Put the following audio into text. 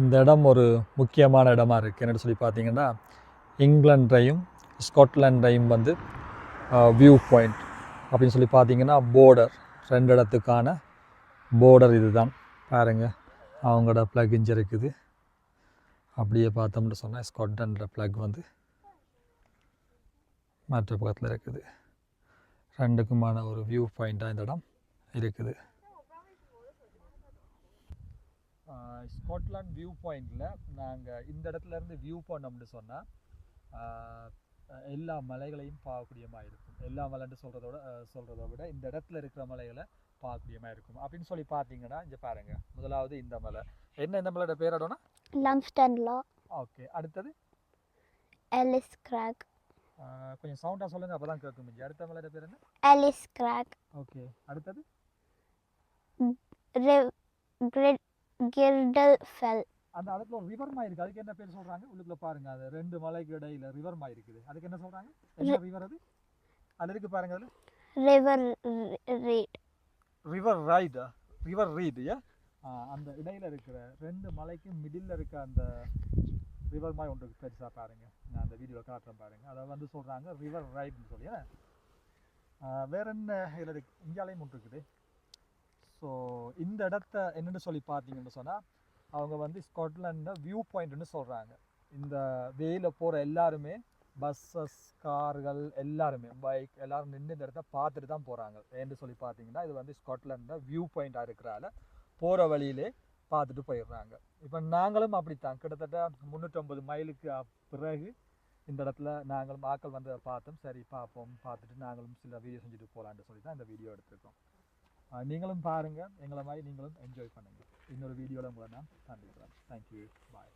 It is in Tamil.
இந்த இடம் ஒரு முக்கியமான இடமா இருக்குது என்னென்னு சொல்லி பார்த்தீங்கன்னா இங்கிலாண்டையும் ஸ்காட்லாண்டையும் வந்து வியூ பாயிண்ட் அப்படின்னு சொல்லி பார்த்தீங்கன்னா போர்டர் ரெண்டு இடத்துக்கான போர்டர் இதுதான். பாருங்கள் அவங்களோட ப்ளக் இங்கே இருக்குது. அப்படியே பார்த்தோம்னு சொன்னால் ஸ்காட்லாண்டில் ப்ளக் வந்து மற்ற பக்கத்தில் இருக்குது. ரெண்டுக்குமான ஒரு வியூ பாயிண்ட்டாக இந்த இடம் இருக்குது. ஸ்காட்லாண்ட் வியூ பாயிண்டில் நாங்கள் இந்த இடத்துல இருந்து வியூ பண்ணோம்னு சொன்னால் எல்லா மலைகளையும் பார்க்கக்கூடிய மாதிரி இருக்கும். எல்லா மலைன்னு சொல்கிறதோட சொல்கிறத விட இந்த இடத்துல இருக்கிற மலைகளை பார்க்கக்கூடிய மாதிரி இருக்கும். அப்படின்னு சொல்லி பார்த்தீங்கன்னா இங்கே பாருங்க முதலாவது இந்த மலை. என்ன இந்த மலையோட பேர் இடம்னா லம்ஸ்டன்லா ஓகே அடுத்தது? எலிஸ் கிராக் கொஞ்சம் சவுண்டாக சொல்லுங்கள் அப்போ தான் கேட்கும். இங்கே அடுத்த மலையோட பேர் என்ன? எலிஸ் கிராக் ஓகே அடுத்தது? கிர்டல் ஃபெல் அந்த இடத்துல ஒரு ரிவர் இருக்கு அதுக்கு என்ன பேர் சொல்றாங்க? உள்ளுக்குள்ள பாருங்க. அது ரெண்டு மலைக்கு இடையில ரிவர் மாதிரி இருக்குது அதுக்கு என்ன சொல்றாங்க? என்ன ரிவர் அது? அது இருக்கு பாருங்க அதுல. River reed river right river reed அந்த இடையில இருக்கிற ரெண்டு மலைக்கும் மிடில் இருக்க அந்த ரிவர் மாதிரி ஒன்று இருக்கு பெருசா பாருங்க. நான் அந்த வீடியோவில் காட்டுறேன் பாருங்க. அதை வந்து சொல்றாங்க ரிவர் ரைட்னு சொல்லி வேற என்ன இதில் இருக்கு? இந்தியாலையும் ஒன்று இருக்குது. ஸோ இந்த இடத்த என்னென்னு சொல்லி பார்த்தீங்கன்னு சொன்னால் அவங்க வந்து ஸ்காட்லாண்டை வியூ பாயிண்ட்னு சொல்கிறாங்க இந்த வேல போகிற எல்லாருமே பஸ்ஸஸ் கார்கள் எல்லாருமே பைக் எல்லோரும் நின்று இந்த இடத்த பார்த்துட்டு தான் போகிறாங்க ஏன்னு சொல்லி பார்த்தீங்கன்னா இது வந்து ஸ்காட்லாண்டில் வியூ பாயிண்ட்டாக இருக்கிறால போகிற வழியிலே பார்த்துட்டு போயிடுறாங்க. இப்போ நாங்களும் அப்படித்தான். கிட்டத்தட்ட முந்நூற்றம்பது மைலுக்கு பிறகு இந்த இடத்துல நாங்களும் ஆக்கள் வந்ததை பார்த்தோம். சரி பார்ப்போம். பார்த்துட்டு நாங்களும் சில வீடியோ செஞ்சுட்டு போகலான்னு சொல்லி தான் இந்த வீடியோ எடுத்திருக்கோம். நீங்களும் பாருங்கள் எங்களை மாதிரி நீங்களும் என்ஜாய் பண்ணுங்கள் இன்னொரு வீடியோவில் உங்களை நான் சந்திக்கிறேன். Thank you bye